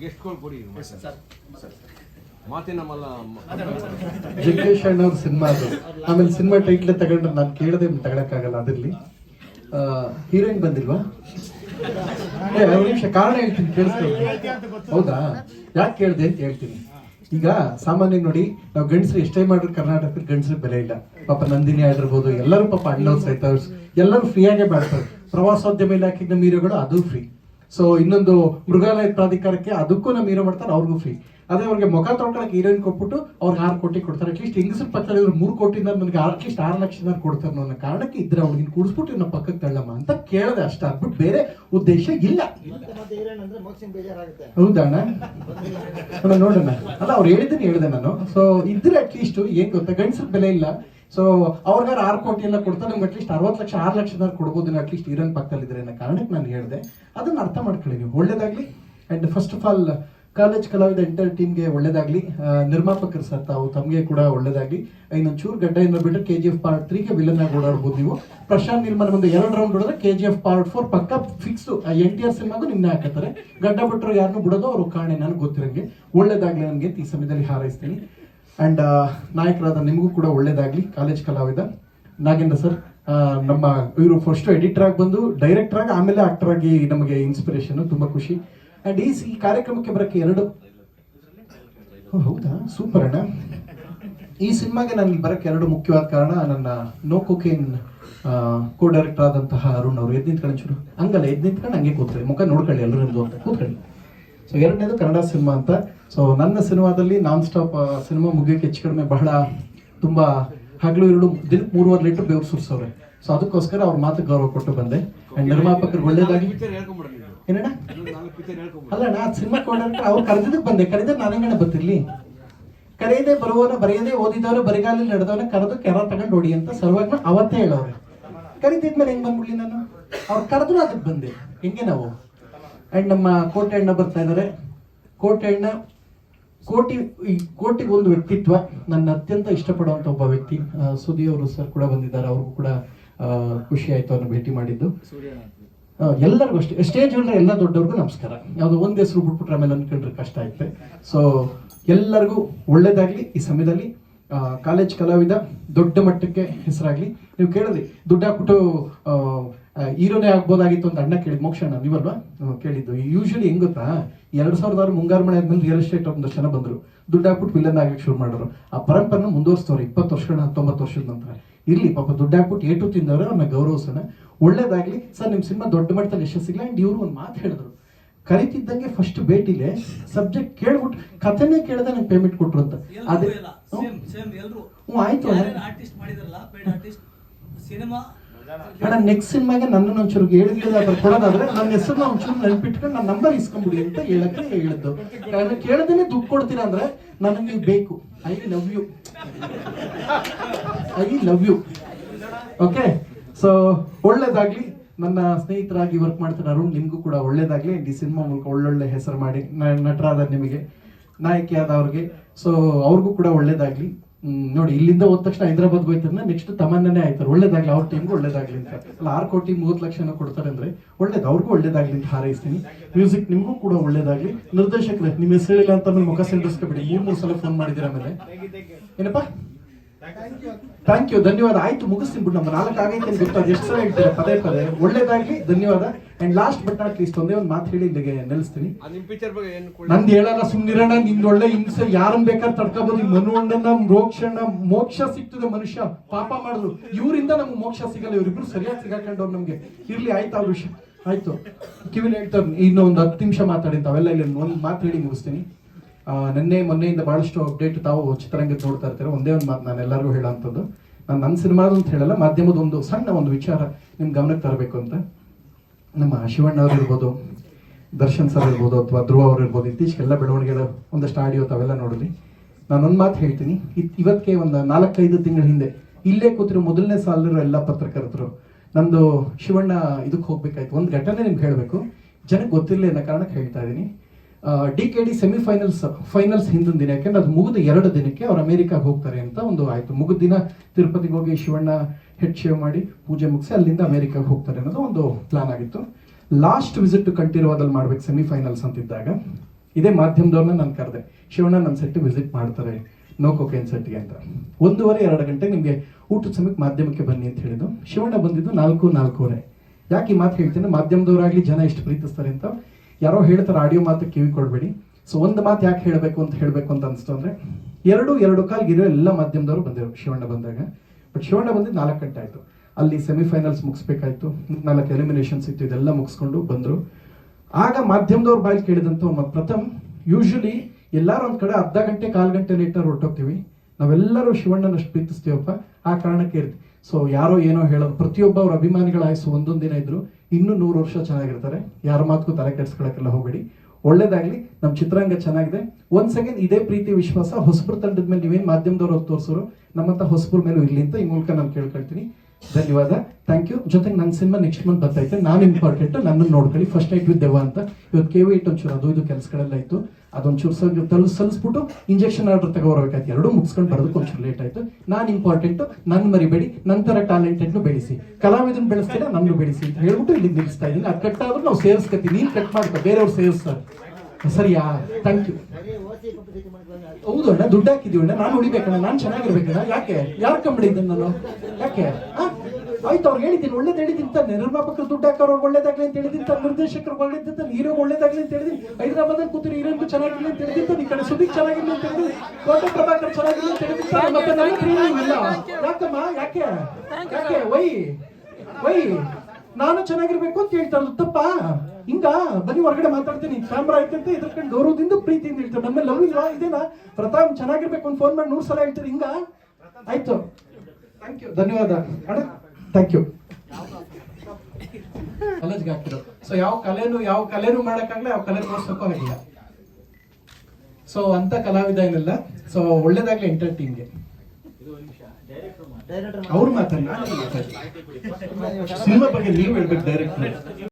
ಗೆಸ್ಟ್ಗಳು ಕೊಡಿ ಮಾತಿನ ಮಲ್ಲ ಜಗ್ಗೇಶ್ ಅಣ್ಣ ಅವ್ರ ಸಿನಿಮಾ ಅದು. ಆಮೇಲೆ ಸಿನಿಮಾ ಟೈಟ್ಲ್ ತಗೊಂಡ್ರೆ ನಾನು ಕೇಳದೆ ತಗೊಳಕ್ಕಾಗಲ್ಲ ಅದಿರ್ಲಿ ಹೀರೋಯಿನ್ ಬಂದಿಲ್ವಾ? ಏ ಒಂದ್ ನಿಮಿಷ ಕಾರಣ ಹೇಳ್ತೀನಿ ಕೇಳಿಸ್ಕೊಳ್ಳಿ ಹೌದಾ? ಯಾಕೆ ಕೇಳಿದೆ ಅಂತ ಹೇಳ್ತೀನಿ. ಈಗ ಸಾಮಾನ್ಯ ನೋಡಿ ನಾವು ಗಂಡಸರು ಎಷ್ಟೇ ಮಾಡಿದ್ರು ಕರ್ನಾಟಕದಲ್ಲಿ ಗಂಡಸರು ಬೆಲೆ ಇಲ್ಲ. ಪಾಪ ನಂದಿನಿ ಆಗಿರ್ಬೋದು ಎಲ್ಲರೂ ಪಾಪ ಅಣ್ಣವ್ರು ಸಹಿತ ಎಲ್ಲರೂ ಫ್ರೀಯಾಗೆ ಮಾಡ್ತಾರೆ. ಪ್ರವಾಸೋದ್ಯಮ ಇಲಾಖೆಗೆ ನಮ್ಮ ಹೀರೋಗಳು ಅದು ಫ್ರೀ ಸೊ ಇನ್ನೊಂದು ಮೃಗಾಲಯ ಪ್ರಾಧಿಕಾರಕ್ಕೆ ಅದಕ್ಕೂ ನಮ್ಮ ಹೀರೋ ಮಾಡ್ತಾರೆ ಅವ್ರಿಗೂ ಫ್ರೀ ಅದೇ ಅವ್ರಿಗೆ ಮುಖ ತೊಳ್ಕೊಳಕ್ಕೆ ಹೀರೋಯಿನ್ ಕೊಟ್ಬಿಟ್ಟು ಅವ್ರಿಗೆ ಆರು ಕೋಟಿ ಕೊಡ್ತಾರೆ. ಅಟ್ಲೀಸ್ಟ್ ಹೆಂಗಸರ ಪಕ್ಕ ಇವ್ರು ಮೂರು ಕೋಟಿಯಿಂದ ನನಗೆ ಅಟ್ಲೀಸ್ಟ್ ಆರು ಲಕ್ಷದ ಕೊಡ್ತಾರೆ ಅನ್ನೋ ಕಾರಣಕ್ಕೆ ಇದ್ರೆ ಅವ್ರಿಗೆ ಕೂಡಿಸ್ಬಿಟ್ಟು ನಮ್ಮ ಪಕ್ಕಕ್ಕೆ ತಳ್ಳಮ್ಮ ಅಂತ ಕೇಳದೆ ಅಷ್ಟ. ಆಗ್ಬಿಟ್ಟು ಬೇರೆ ಉದ್ದೇಶ ಇಲ್ಲ. ಹೌದಣ್ಣ ಅಣ್ಣ? ನೋಡೋಣ ಅಲ್ಲ ಅವ್ರು ಹೇಳಿದ್ದೀನಿ ಹೇಳಿದೆ ನಾನು. ಸೊ ಇದ್ರೆ ಅಟ್ಲೀಸ್ಟ್ ಏನ್ ಗೊತ್ತಾ? ಗಂಡಸ್ರ ಬೆಲೆ ಇಲ್ಲ. ಸೊ ಅವ್ರಿಗಾರ ಆರು ಕೋಟಿ ಎಲ್ಲ ಕೊಡ್ತಾರೆ, ನಮ್ಗೆ ಅಟ್ಲೀಸ್ಟ್ ಅರವತ್ತು ಲಕ್ಷ, ಆರು ಲಕ್ಷದ ಕೊಡ್ಬೋದು ಅಟ್ಲೀಸ್ಟ್ ಹೀರೋನ್ ಪಕ್ಕದಲ್ಲಿ ಇದ್ರೆ ಅನ್ನೋ ಕಾರಣಕ್ಕೆ ನಾನು ಹೇಳಿದೆ. ಅದನ್ನ ಅರ್ಥ ಮಾಡ್ಕೊಳ್ಳಿ ನೀವು. ಒಳ್ಳೇದಾಗ್ಲಿ. And first of all college ಕಲಾವಿದ ಎಂಟರ್ ಟೀಮ್ಗೆ ಒಳ್ಳೇದಾಗ್ಲಿ. ನಿರ್ಮಾಪಕರು ಸರ್ ತಾವು, ತಮಗೆ ಕೂಡ ಒಳ್ಳೇದಾಗ್ಲಿ. ಇನ್ನೊಂದು ಚೂರು ಗಡ್ಡ ಬಿಟ್ಟರೆ ಕೆ ಜಿ ಎಫ್ ಪಾರ್ಟ್ ತ್ರೀಗೆ ವಿಲನ್ ಆಗಿ ಓಡಾಡ್ಬೋದು ನೀವು. ಪ್ರಶಾಂತ್ ನಿರ್ಮಾಣ ಒಂದು ಎರಡು ರೌಂಡ್ ಹೊಡೆದ್ರೆ K G F part four ಪಕ್ಕ ಫಿಕ್ಸ್ ಎನ್ ಟಿ ಆರ್ ಸಿನಿಮಾಗೂ ನಿನ್ನೆ ಹಾಕತ್ತಾರೆ. ಗಡ್ಡ ಬಿಟ್ಟರು ಯಾರನ್ನೂ ಬಿಡೋದು ಅವರು ಕಾಣೆ ನನಗೆ ಗೊತ್ತಿರಂಗೆ. ಒಳ್ಳೇದಾಗ್ಲಿ ನನಗೆ, ಈ ಸಮಯದಲ್ಲಿ ಹಾರೈಸ್ತೀನಿ. ಅಂಡ್ ನಾಯಕರಾದ ನಿಮಗೂ ಕೂಡ ಒಳ್ಳೇದಾಗಲಿ. ಕಾಲೇಜ್ ಕಲಾವಿದ. ನಾಗೇಂದ್ರ ಸರ್ ನಮ್ಮ ಇವರು ಫಸ್ಟ್ ಎಡಿಟರ್ ಆಗಿ ಬಂದು ಡೈರೆಕ್ಟರ್ ಆಗಿ ಆಮೇಲೆ ಆಕ್ಟರ್ ಆಗಿ ನಮಗೆ ಇನ್ಸ್ಪಿರೇಷನ್ ತುಂಬಾ ಖುಷಿ. ಅಂಡ್ ಈ ಈ ಕಾರ್ಯಕ್ರಮಕ್ಕೆ ಬರೋಕ್ಕೆ ಎರಡು ಹೌದಾ? ಸೂಪರ್ ಅಣ್ಣ. ಈ ಸಿನಿಮಾಗೆ ನನಗೆ ಬರೋಕ್ಕೆ ಎರಡು ಮುಖ್ಯವಾದ ಕಾರಣ ನನ್ನ ನೋ ಕುಕಿನ್ ಕೋ ಡೈರೆಕ್ಟರ್ ಆದಂತಹ ಅರುಣ್ ಅವರು. ಎದ್ದು ನಿಂತ್ಕೊಂಡು ಚೂರು. ಹಂಗಲ್ಲ, ಎದ್ದು ನಿಂತ್ಕೊಂಡು ಹಂಗೆ ಕೂತ್ಕೊಳ್ಳಿ. ಮುಖ ನೋಡ್ಕೊಳ್ಳಿ ಎಲ್ಲರದ್ದು ಅಂತ. ಕೂತ್ಕೊಳ್ಳಿ. ಸೊ ಎರಡನೇದು ಕನ್ನಡ ಸಿನಿಮಾ ಅಂತ. ಸೊ ನನ್ನ ಸಿನಿಮಾದಲ್ಲಿ ನಾನ್ ಸ್ಟಾಪ್ ಸಿನಿಮಾ ಮುಗಿಯೋಕೆ ಹೆಚ್ಚು ಕಡಿಮೆ ಬಹಳ ತುಂಬ ಹಗಲು ಇರುಳು ದಿನಕ್ಕೆ ಮೂರುವರೆ ಲೀಟರ್ ಬೆವರು ಸುರಿಸೋರೆ ಸೊ ಅದಕ್ಕೋಸ್ಕರ ಅವ್ರ ಮಾತು ಗೌರವ ಕೊಟ್ಟು ಬಂದೆ. ಅಂಡ್ ನಿರ್ಮಾಪಕರು ಒಳ್ಳೇದಾಗಿ ಏನಣ್ಣ? ಇನ್ನೊಂದು ನಾಲ್ಕು ಪಿಕ್ಚರ್ ಹೇಳ್ಕೊಂಬಿಡ ಅಲ್ಲ, ನಾ ಸಿನಿಮಾ ಕೊಡಂತ ಅವ್ರು ಕರೆದಿದ್ದಕ್ಕೆ ಬಂದೆ. ಕರೆದ್ರೆ ನಾನೇಂಗಣ ಬರ್ತಿರ್ಲಿ. ಕರೆಯದೆ ಬರುವವನ, ಬರೆಯದೆ ಓದಿದವನು ಬರಿಗಾಲಲ್ಲಿ ನಡೆದವನ ಕರೆದು ಕೆರ ತಗೊಂಡು ಹೊಡಿ ಅಂತ ಸರ್ವಜ್ಞ ಅವತ್ತೇ ಹೇಳೋರು ಕರಿತಿದ್ಮೇಲೆ ಹೆಂಗ್ ಬಂದ್ಬಿಡ್ಲಿ ನಾನು? ಅವ್ರು ಕರೆದ್ರು ಅದಕ್ಕೆ ಬಂದೆ. ಹೆಂಗೆ ನಾವು? ಅಂಡ್ ನಮ್ಮ ಕೋಟೆ ಅಣ್ಣ ಬರ್ತಾ ಇದಾರೆ. ಕೋಟೆ ಅಣ್ಣ ಕೋಟಿ, ಈ ಕೋಟಿಗೆ ಒಂದು ವ್ಯಕ್ತಿತ್ವ ನನ್ನ ಅತ್ಯಂತ ಇಷ್ಟಪಡುವಂತ ಒಬ್ಬ ವ್ಯಕ್ತಿ ಸುದಿ ಅವರು ಸರ್ ಕೂಡ ಬಂದಿದ್ದಾರೆ. ಅವ್ರಿಗೂ ಕೂಡ ಖುಷಿ ಆಯ್ತು ಅವ್ರನ್ನ ಭೇಟಿ ಮಾಡಿದ್ದು. ಎಲ್ಲರಿಗೂ ಅಷ್ಟೇ. ಸ್ಟೇಜ್ ಅಂದ್ರೆ ಎಲ್ಲ ದೊಡ್ಡವ್ರಿಗೂ ನಮಸ್ಕಾರ. ಯಾವ್ದು ಒಂದ್ ಹೆಸರು ಬಿಟ್ಬಿಟ್ರೆ ಆಮೇಲೆ ಅನ್ಕೊಂಡ್ರೆ ಕಷ್ಟ ಆಯ್ತು. ಸೊ ಎಲ್ಲರಿಗೂ ಒಳ್ಳೇದಾಗ್ಲಿ. ಈ ಸಮಯದಲ್ಲಿ ಕಾಲೇಜ್ ಕಲಾವಿದ ದೊಡ್ಡ ಮಟ್ಟಕ್ಕೆ ಹೆಸರಾಗ್ಲಿ. ನೀವು ಕೇಳಿದ್ರಿ ದುಡ್ಡು ಹಾಕ್ಬಿಟ್ಟು ಹೀರೋನೇ ಆಗ್ಬೋದಾಗಿತ್ತು ಅಂತ ಅಣ್ಣ ಕೇಳಿದ್ ಮೋಕ್ಷಣ್ಣ ನೀವಲ್ವಾ? ಕೇಳಿದ್ದು. ಯೂಶಲಿ ಹೆಂಗ ಗೊತ್ತಾ? ಎರಡ್ ಸಾವಿರದ ಆರು ಮುಂಗಾರು ಮಳೆ ಆದ್ಮೇಲೆ ರಿಯಲ್ ಎಸ್ಟೇಟ್ ಒಂದಷ್ಟು ಜನ ಬಂದರು. ದುಡ್ಡು ಹಾಕ್ಬಿಟ್ಟು ವಿಲನ್ ಆಗ್ಲಿಕ್ಕೆ ಶುರು ಮಾಡಿದ್ರು. ಆ ಪರಂಪರೆನ ಮುಂದುವರಿಸ್ತವ್ರು ಇಪ್ಪತ್ತು ವರ್ಷಗಳ ಹತ್ತೊಂಬತ್ತು ವರ್ಷದ ನಂತರ. ಇರ್ಲಿ ಪಾಪ ದುಡ್ಡು ಹಾಕ್ಬಿಟ್ಟು ಏಟು ತಿಂದವ್ರೆ ಅವ್ರನ್ನ ಗೌರವಿಸೋಣ. ಒಳ್ಳೇದಾಗ್ಲಿ. ಸರ್ ನಿಮ್ಮ ಸಿನಿಮಾ ದೊಡ್ಡ ಮಟ್ಟದಲ್ಲಿ ಯಶಸ್ಸಿಲ್ಲ ಅಂಡ್ ಇವ್ರು ಒಂದು ಮಾತು ಹೇಳಿದ್ರು. ಕರಿತಿದ್ದಂಗೆ ಫಸ್ಟ್ ಭೇಟಿಲೆ ಸಬ್ಜೆಕ್ಟ್ ಕೇಳ್ಬಿಟ್ಟು ಕಥೆನೇ ಕೇಳದೆ ನಂಗೆ ಪೇಮೆಂಟ್ ಕೊಟ್ರು ಅಂತ. ಅದೇ ಹ್ಞೂ ಆಯ್ತು. ಸಿನಿಮಾ ಅಣ್ಣ ನೆಕ್ಸ್ಟ್ ಸಿನಿಮಾಗೆ ನನ್ನ ಒಂಚೂರು ಹೇಳಿದ್ರೆ ಕೊಡೋದಾದ್ರೆ ನನ್ನ ಹೆಸರನ್ನ ಒಂಚೂರು ನೆನ್ಪಿಟ್ಕೊಂಡು ನನ್ನ ನಂಬರ್ ಇಸ್ಕೊಂಡ್ಬಿಡಿ ಅಂತ ಹೇಳಕ್ಕೆ ಹೇಳಿದ್ದು. ನಾನು ಕೇಳದೇನೆ ದುಡ್ಡು ಕೊಡ್ತೀರಾ ಅಂದ್ರೆ ನನಗೆ ನೀವು ಬೇಕು. I love you I love you okay so ಒಳ್ಳೇದಾಗ್ಲಿ. ನನ್ನ ಸ್ನೇಹಿತರಾಗಿ ವರ್ಕ್ ಮಾಡ್ತಾರೆ ಅರುಣ್, ನಿಮ್ಗೂ ಕೂಡ ಒಳ್ಳೇದಾಗ್ಲಿ. ಈ ಸಿನಿಮಾ ಮೂಲಕ ಒಳ್ಳೊಳ್ಳೆ ಹೆಸರು ಮಾಡಿ ನಟರಾದ ನಿಮಗೆ ನಾಯಕಿಯಾದ ಅವ್ರಿಗೆ ಸೊ ಅವ್ರಿಗೂ ಕೂಡ ಒಳ್ಳೇದಾಗ್ಲಿ. ನೋಡಿ, ಇಲ್ಲಿಂದ ಹೋದ ತಕ್ಷಣ ಹೈದರಾಬಾದ್ ಹೋಯ್ತಾರ ನೆಕ್ಸ್ಟ್ ತಮನ್ನನೇ ಆಯ್ತಾರೆ. ಒಳ್ಳೇದಾಗ್ಲಿ, ಅವ್ರ ಟೀಮ್ಗೂ ಒಳ್ಳೇದಾಗ್ಲಿ ಅಂತ. ಅಲ್ಲ, ಆರು ಕೋಟಿ ಮೂವತ್ತು ಲಕ್ಷನ ಕೊಡ್ತಾರೆ ಅಂದ್ರೆ ಒಳ್ಳೇದು, ಅವ್ರಿಗೂ ಒಳ್ಳೇದಾಗ್ಲಿ ಅಂತ ಹಾರೈಸ್ತೀನಿ. ಮ್ಯೂಸಿಕ್ ನಿಮಗೂ ಕೂಡ ಒಳ್ಳೇದಾಗ್ಲಿ. ನಿರ್ದೇಶಕರೇ, ನಿಮ್ಮ ಹೆಸರಿಲ್ಲ ಅಂತ ಮುಖ ಸೆಂಟರ್ಸ್ಕೊಬಿಡಿ ಮೂರು ಮೂರ್ ಸಲ ಫೋನ್ ಮಾಡಿದಿರ ಮೇಲೆ ಏನಪ್ಪಾ? ಥ್ಯಾಂಕ್ ಯು ಧನ್ಯವಾದ. ಆಯ್ತು ಮುಗಿಸ್ತೀನಿ ಬಿಡು. ನಮ್ಮ ನಾಲ್ಕು ಆಗೈತೆ. ಅಂತ ಗೊತ್ತಾದ ಎಷ್ಟು ಸಲ ಹೇಳ್ತೀರಾ? ಪದೇ ಪದೇ. ಒಳ್ಳೇದಾಗ್ಲಿ ಧನ್ಯವಾದ. And last but not least ಒಂದೇ ಒಂದು ಮಾತು ಹೇಳಿ ಇಲ್ಲಿಗೆ ನಿಲ್ಲಿಸ್ತೀನಿ ಕೊಡಿ? ನಂದು ಹೇಳಲ್ಲ ಸುಮ್ನಿರೋಣ ನಿಂದ ಒಳ್ಳೆ ಹಿಂಸೆ ಯಾರನ್ನ ಬೇಕಾದ್ರೆ ತಡ್ಕೊಬೋದು. ಈ ಮನುವಣ್ಣನ ಮೋಕ್ಷಣ್ಣ ಮೋಕ್ಷ ಸಿಗ್ತದೆ ಮನುಷ್ಯ. ಪಾಪ ಮಾಡಿದ್ರು ಇವರಿಂದ ನಮ್ಗೆ ಮೋಕ್ಷ ಸಿಗಲ್ಲ. ಇವರಿಬ್ರು ಸರಿಯಾಗಿ ಸಿಗಾಕೊಂಡವ್ರು ನಮ್ಗೆ. ಇರ್ಲಿ ಆಯ್ತಾ ಅವ್ರ ವಿಷಯ ಆಯ್ತು. ಕಿವಿಲಿ ಹೇಳ್ತಾರೆ. ಇನ್ನೊಂದು ಹತ್ತು ನಿಮಿಷ ಮಾತಾಡಿ ತಾವೆಲ್ಲ ಇಲ್ಲಿ ಒಂದು ಮಾತು ಹೇಳಿ ಮುಗಿಸ್ತೀನಿ. ನಿನ್ನೆ ಮೊನ್ನೆಯಿಂದ ಬಹಳಷ್ಟು ಅಪ್ಡೇಟ್ ತಾವು ಚಿತ್ರರಂಗಕ್ಕೆ ನೋಡ್ತಾ ಇರ್ತೀರ. ಒಂದೇ ಒಂದು ಮಾತು ನಾನು ಎಲ್ಲರಿಗೂ ಹೇಳೋಂಥದ್ದು. ನಾನು ನನ್ನ ಸಿನಿಮಾದ ಅಂತ ಹೇಳಲ್ಲ ಮಾಧ್ಯಮದ ಒಂದು ಸಣ್ಣ ಒಂದು ವಿಚಾರ ನಿಮ್ಮ ಗಮನಕ್ಕೆ ತರಬೇಕು ಅಂತ. ನಮ್ಮ ಶಿವಣ್ಣ ಅವ್ರು ಇರ್ಬೋದು, ದರ್ಶನ್ ಸರ್ ಇರ್ಬೋದು ಅಥವಾ ಧ್ರುವ ಅವ್ರು ಇರ್ಬೋದು, ಇತ್ತೀಚೆಗೆಲ್ಲ ಬೆಳವಣಿಗೆಗಳ ಒಂದಷ್ಟು ಆಡಿಯೋ ತಾವೆಲ್ಲ ನೋಡಿದ್ರಿ. ನಾನು ಒಂದು ಮಾತು ಹೇಳ್ತೀನಿ. ಇವತ್ತಿಗೆ ಒಂದು ನಾಲ್ಕೈದು ತಿಂಗಳ ಹಿಂದೆ ಇಲ್ಲೇ ಕೂತಿರೋ ಮೊದಲನೇ ಸಾಲಿರೋ ಎಲ್ಲ ಪತ್ರಕರ್ತರು, ನಂದು ಶಿವಣ್ಣ ಇದಕ್ಕೆ ಹೋಗ್ಬೇಕಾಯ್ತು. ಒಂದು ಘಟನೆ ನಿಮ್ಗೆ ಹೇಳಬೇಕು. ಜನಕ್ಕೆ ಗೊತ್ತಿರಲಿ ಅನ್ನೋ ಕಾರಣಕ್ಕೆ ಹೇಳ್ತಾ ಇದ್ದೀನಿ. D K D semifinals, finals ಹಿಂದಿನ ದಿನ ಯಾಕೆಂದ್ರೆ ಅದು ಮುಗಿದ ಎರಡು ದಿನಕ್ಕೆ ಅವ್ರು ಅಮೆರಿಕಾಗೆ ಹೋಗ್ತಾರೆ ಅಂತ ಒಂದು ಆಯಿತು. ಮುಗಿದ ದಿನ ತಿರುಪತಿಗೆ ಹೋಗಿ ಶಿವಣ್ಣ ಹೆಡ್ ಶೇವ್ ಮಾಡಿ ಪೂಜೆ ಮುಗಿಸಿ ಅಲ್ಲಿಂದ ಅಮೆರಿಕಾಗೆ ಹೋಗ್ತಾರೆ ಅನ್ನೋದು ಒಂದು ಪ್ಲಾನ್ ಆಗಿತ್ತು. ಲಾಸ್ಟ್ ವಿಸಿಟ್ ಕಂಠೀರವಾದಲ್ಲಿ ಮಾಡ್ಬೇಕು ಸೆಮಿಫೈನಲ್ಸ್ ಅಂತಿದ್ದಾಗ. ಇದೇ ಮಾಧ್ಯಮದವ್ರನ್ನ ನಾನು ಕರೆದೆ, ಶಿವಣ್ಣ ನನ್ನ ಸೆಟ್ ವಿಸಿಟ್ ಮಾಡ್ತಾರೆ ನೋ ಕೊಕೇನ್ ಸೆಟ್ಗೆ ಅಂತ. ಒಂದೂವರೆ, ಎರಡು ಗಂಟೆ ನಿಮಗೆ ಊಟದ ಸಮಯಕ್ಕೆ ಮಾಧ್ಯಮಕ್ಕೆ ಬನ್ನಿ ಅಂತ ಹೇಳಿದ್ದು. ಶಿವಣ್ಣ ಬಂದಿದ್ದು ನಾಲ್ಕು, ನಾಲ್ಕೂವರೆ. ಯಾಕೆ ಈ ಮಾತು ಹೇಳ್ತೇನೆ, ಮಾಧ್ಯಮದವರಾಗಲಿ ಜನ ಎಷ್ಟು ಪ್ರೀತಿಸ್ತಾರೆ ಅಂತ. ಯಾರೋ ಹೇಳ್ತಾರೆ ಆಡಿಯೋ ಮಾತು ಕಿವಿ ಕೊಡಬೇಡಿ ಸೊ ಒಂದು ಮಾತು ಯಾಕೆ ಹೇಳಬೇಕು ಅಂತ ಹೇಳಬೇಕು ಅಂತ ಅನಿಸ್ತು ಅಂದರೆ, ಎರಡು ಎರಡು ಕಾಲ್ಗೆ ಇರೋ ಎಲ್ಲ ಮಾಧ್ಯಮದವರು ಬಂದರು, ಶಿವಣ್ಣ ಬಂದಾಗ. ಬಟ್ ಶಿವಣ್ಣ ಬಂದಿದ್ದು ನಾಲ್ಕು ಗಂಟೆ ಆಯಿತು. ಅಲ್ಲಿ ಸೆಮಿಫೈನಲ್ಸ್ ಮುಗಿಸ್ಬೇಕಾಯ್ತು. ನಾಲ್ಕು ಎಲಿಮಿನೇಷನ್ಸ್ ಇತ್ತು, ಇದೆಲ್ಲ ಮುಗಿಸ್ಕೊಂಡು ಬಂದರು. ಆಗ ಮಾಧ್ಯಮದವ್ರ ಬಾಯಲ್ಲಿ ಕೇಳಿದಂತ ಒಂದು ಪ್ರಥಮ್ ಯೂಶಲಿ ಎಲ್ಲರೂ ಒಂದು ಕಡೆ ಅರ್ಧ ಗಂಟೆ, ಕಾಲು ಗಂಟೆ ಲೇಟರ್ ಹೊರಟೋಗ್ತೀವಿ. ನಾವೆಲ್ಲರೂ ಶಿವಣ್ಣನಷ್ಟು ಪ್ರೀತಿಸ್ತೀವಪ್ಪ. ಆ ಕಾರಣಕ್ಕೆ ಇರ್ತೀವಿ. ಸೊ ಯಾರೋ ಏನೋ ಹೇಳೋದು ಪ್ರತಿಯೊಬ್ಬ ಅವ್ರ ಅಭಿಮಾನಿಗಳ ಆಯಸ್ಸು ಒಂದೊಂದು ದಿನ ಇದ್ರು ಇನ್ನೂ ನೂರು ವರ್ಷ ಚೆನ್ನಾಗಿರ್ತಾರೆ. ಯಾರ ಮಾತಕ್ಕೂ ತಲೆ ಕೆಡಿಸ್ಕೊಳಕ್ಕೆಲ್ಲ ಹೋಗಬೇಡಿ. ಒಳ್ಳೇದಾಗ್ಲಿ ನಮ್ಮ ಚಿತ್ರರಂಗ ಚೆನ್ನಾಗಿದೆ. ಒಂದ್ ಸೆಕೆಂಡ್ ಇದೇ ಪ್ರೀತಿ, ವಿಶ್ವಾಸ, ಹೊಸಬ್ರು ತಂಡದ ಮೇಲೆ ನೀವೇನು ಮಾಧ್ಯಮದವ್ರು ತೋರಿಸೋರು, ನಮ್ಮಂತ ಹೊಸಬ್ರ ಮೇಲೂ ಇರ್ಲಿ ಅಂತ ಈ ಮೂಲಕ ನಾನು ಕೇಳ್ಕೊಳ್ತೀನಿ. ಧನ್ಯವಾದ. ಥ್ಯಾಂಕ್ ಯು ಜೊತೆಗೆ ನನ್ನ ಸಿನಿಮಾ ನೆಕ್ಸ್ಟ್ ಮಂತ್ ಬರ್ತೈತೆ ನಾನು ಇಂಪಾರ್ಟೆಂಟ್ ನನ್ನನ್ನು ನೋಡ್ಕೊಳ್ಳಿ. ಫಸ್ಟ್ ನೈಟ್ ವಿತ್ ದೇವ ಅಂತ. ಇವತ್ತು ಕೆ ವಿ ಇಟ್ ಒಂಚೂರು ಅದು ಇದು ಕೆಲಸಗಳೆಲ್ಲ ಇತ್ತು. ಅದೊಂಚೂರು ಸಲ್ ತಲು ಸಲ್ಲಿಸ್ಬಿಟ್ಟು ಇಂಜೆಕ್ಷನ್ ಆರ್ಡರ್ ತಗೋಬರ್ಬೇಕಾಯ್ತು. ಎರಡೂ ಮುಗಿಸ್ಕೊಂಡು ಬರೋದಕ್ಕೆ ಒಂಚೂರು ಲೇಟ್ ಆಯಿತು. ನಾನು ಇಂಪಾರ್ಟೆಂಟ್ ನನ್ನ ಮರಿಬೇಡಿ. ನಂತರ ಟ್ಯಾಲೆಂಟೆಡ್ನು ಬೆಳೆಸಿ. ಕಲಾವಿದನ್ ಬೆಳೆಸ್ತೀರಾ? ನನ್ನ ಬೆಳೆಸಿ ಅಂತ ಹೇಳ್ಬಿಟ್ಟು ಇಲ್ಲಿ ನಿಲ್ಲಿಸ್ತಾ ಇದ್ದೀನಿ. ಅದು ಕಟ್ ಆದ್ರೂ ನಾವು ಸೇರಿಸ್ಕೊತೀವಿ. ನೀನು ಕಟ್ ಮಾಡ್ಕೊ. ಬೇರೆಯವ್ರು ಸೇರಿಸ್ತಾರೆ ಸರಿಯಾ? ಥ್ಯಾಂಕ್ ಯು ಹೌದು ಅಣ್ಣ ದುಡ್ಡು ಹಾಕಿದೀವಿ ಅಣ್ಣ ನಾನು ಉಳಿಬೇಕಣ್ಣ ನಾನು ಚೆನ್ನಾಗಿರ್ಬೇಕಣ್ಣ ಯಾಕೆ? ಯಾರು ಕಂಬಿಡಿದ್ದೀನಿ ನಾನು? ಯಾಕೆ? ಆಯ್ತು ಅವ್ರು ಹೇಳಿದ್ದೀನಿ ಒಳ್ಳೇದು ಹೇಳಿದ್ದೀನಿ ತಾನೆ. ನಿರ್ಮಾಪಕರು ದುಡ್ಡು ಹಾಕೋರು ಒಳ್ಳೇದಾಗ್ಲಿ ಅಂತ ಹೇಳಿದ್ದೀನಿ ತಾನು. ನಿರ್ದೇಶಕರು ಒಳ್ಳೇದು ತಾನೆ. ಹೀರೋ ಒಳ್ಳೇದಾಗ್ಲಿ ಅಂತ ಹೇಳಿದ್ದೀನಿ. ಹೈದರಾಬಾದಲ್ಲಿ ಕೂತಿರೋ ಹೀರೋನ್ಗೂ ಚೆನ್ನಾಗಿರ್ಲಿ ಅಂತ ಹೇಳಿದ್ದೀನಿ ತಾನೆ. ಈ ಕಡೆ ಸುದೀಪ್ ಚೆನ್ನಾಗಿರ್ಲಿ ಅಂತ ಹೇಳಿದ್ದೀನಿ. ಕೋಟೆ ಪ್ರಭಾಕರ್ ಚೆನ್ನಾಗಿರ್ಲಿ ಅಂತ ಹೇಳಿದ್ದೀನಿ ತಾನೆ. ಮತ್ತೆ ನಾನು ಕ್ರೀಮ್ ಇಲ್ಲ ಯಾಕಮ್ಮ? ಯಾಕೆ? ಯಾಕೆ? ವೈ ವೈ ನಾನು ಚೆನ್ನಾಗಿರ್ಬೇಕು ಅಂತ ಹೇಳ್ತಾರ ತಪ್ಪಾ? ಹಿಂಗ? ಬನ್ನಿ ಹೊರಗಡೆ ಮಾತಾಡ್ತೀನಿ. ಕ್ಯಾಮ್ರಾ ಐತಂತೆ ಎದುರ್ಕೊಂಡು ಗೌರವದಿಂದ ಪ್ರೀತಿಯಿಂದ ಹೇಳ್ತಾರೆ. ನಮ್ಮ ಲವ್ ಇಲ್ವಾ? ಇದೇನಾ? ಪ್ರತಾಪ್ ಚೆನ್ನಾಗಿರ್ಬೇಕು ಅಂತ ಫೋನ್ ಮಾಡಿ ನೂರು ಸಲ ಹೇಳ್ತಾರೆ. ಹಿಂಗ? ಆಯ್ತು. ಥ್ಯಾಂಕ್ ಯು ಧನ್ಯವಾದ. ಅಣ್ಣ ಥ್ಯಾಂಕ್ ಯು ಕಾಲೇಜ್ಗೆ ಸೊ ಯಾವ ಕಲೆನೂ ಯಾವ ಕಲೆನೂ ಮಾಡೋಕ್ಕಾಗಲ್ಲ ಯಾವ ಕಲೆ ತೋರ್ಸಕ್ಕೂ ಆಗಿಲ್ಲ. ಸೊ ಅಂತ ಕಲಾವಿದ ಏನಿಲ್ಲ. ಸೊ ಒಳ್ಳೇದಾಗ್ಲಿ ಎಂಟರ್ ಟೀಮ್ಗೆ ಡೈರೆಕ್ಟರ್ ಅವ್ರು ಮಾತಾಡಿ ಸಿನಿಮಾ ಬಗ್ಗೆ ನೀವು ಹೇಳ್ಬೇಕು ಡೈರೆಕ್ಟ್